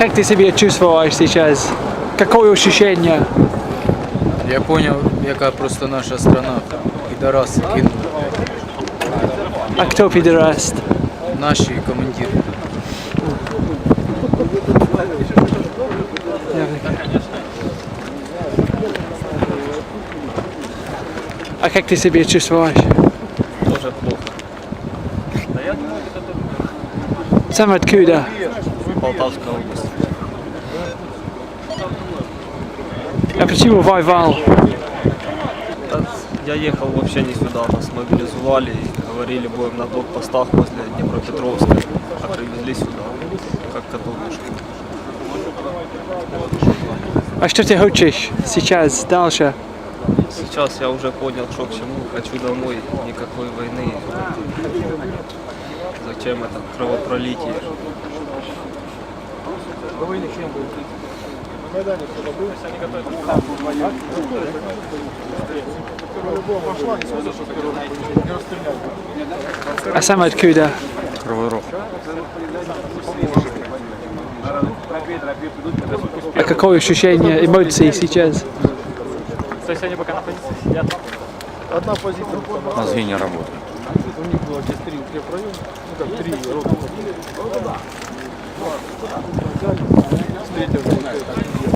как ты себя чувствуешь сейчас? Какое ощущение? Я понял, яка просто наша страна. Підараси кинули. А кто пидораст? Наші командири. А как ты себя чувствуешь? Тоже плохо. Сам откуда? Полтавская область. А почему воевал? Да, Я ехал вообще не сюда, нас мобилизовали и говорили, будем на блокпостах возле Днепропетровска, а привезли сюда, как котовушку. А что ты хочешь сейчас, дальше? Сейчас я уже понял, что к чему, хочу домой, никакой войны. Зачем это кровопролитие? А сам откуда? Кровый А? Какое ощущение, эмоции сейчас? Мозги не работают. У них было здесь три укрепрайона, ну как три рота. С третьего